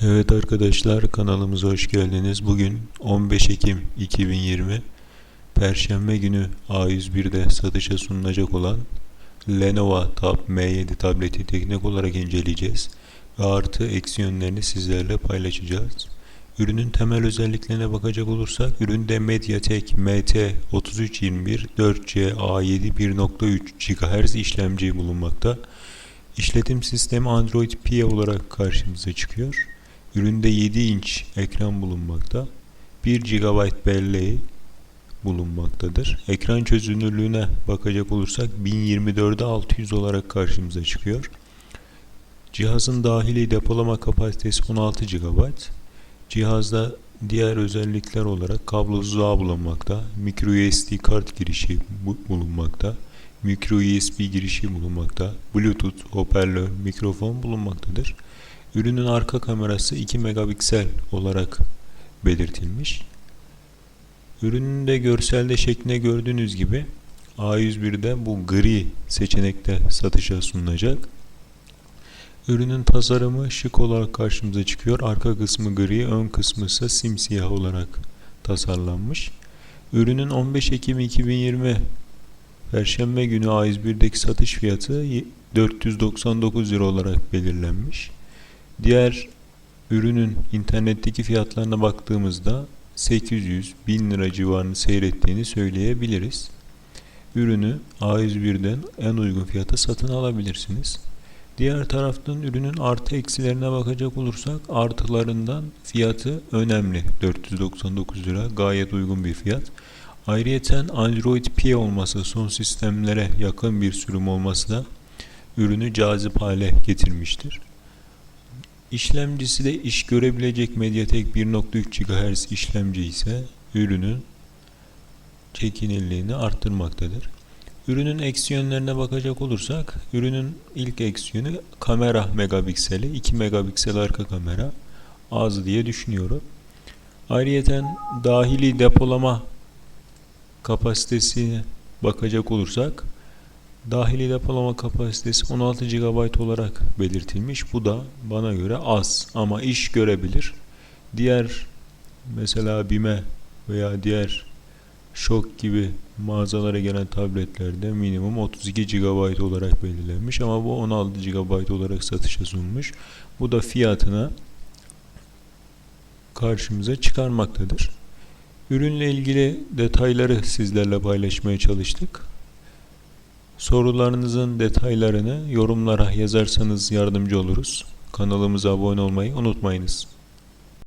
Evet arkadaşlar kanalımıza hoş geldiniz. Bugün 15 Ekim 2020 Perşembe günü A101'de satışa sunulacak olan Lenovo Tab M7 tableti teknik olarak inceleyeceğiz ve artı eksi yönlerini sizlerle paylaşacağız. Ürünün temel özelliklerine bakacak olursak üründe MediaTek MT3321 4C A7 1.3 GHz işlemci bulunmakta. İşletim sistemi Android Pie olarak karşımıza çıkıyor. Üründe 7 inç ekran bulunmakta. 1 GB belleği bulunmaktadır. Ekran çözünürlüğüne bakacak olursak 1024'e 600 olarak karşımıza çıkıyor. Cihazın dahili depolama kapasitesi 16 GB. Cihazda diğer özellikler olarak kablosuz ağ bulunmakta. Micro USB kart girişi bu- bulunmakta. Micro USB girişi bulunmakta. Bluetooth, hoparlör, mikrofon bulunmaktadır. Ürünün arka kamerası 2 megapiksel olarak belirtilmiş. Ürünün de görselde şeklinde gördüğünüz gibi A101'de bu gri seçenekte satışa sunulacak. Ürünün tasarımı şık olarak karşımıza çıkıyor. Arka kısmı gri, ön kısmı ise simsiyah olarak tasarlanmış. Ürünün 15 Ekim 2020 Perşembe günü A101'deki satış fiyatı 499 lira olarak belirlenmiş. Diğer ürünün internetteki fiyatlarına baktığımızda 800-1000 lira civarını seyrettiğini söyleyebiliriz. Ürünü A101'den en uygun fiyata satın alabilirsiniz. Diğer taraftan ürünün artı eksilerine bakacak olursak artılarından fiyatı önemli. 499 lira gayet uygun bir fiyat. Ayrıyeten Android Pie olması, son sistemlere yakın bir sürüm olması da ürünü cazip hale getirmiştir. İşlemcisi de iş görebilecek MediaTek 1.3 GHz işlemci ise ürünün çekinirliğini arttırmaktadır. Ürünün eksi yönlerine bakacak olursak, ürünün ilk eksi yönü kamera megapikseli, 2 megapiksel arka kamera az diye düşünüyorum. Ayrıyeten dahili depolama kapasitesine bakacak olursak, Dahili depolama kapasitesi 16 GB olarak belirtilmiş. Bu da bana göre az ama iş görebilir. Diğer mesela BİM'e veya diğer Şok gibi mağazalara gelen tabletlerde minimum 32 GB olarak belirlenmiş ama bu 16 GB olarak satışa sunmuş. Bu da fiyatına karşımıza çıkarmaktadır. Ürünle ilgili detayları sizlerle paylaşmaya çalıştık. Sorularınızın detaylarını yorumlara yazarsanız yardımcı oluruz. Kanalımıza abone olmayı unutmayınız.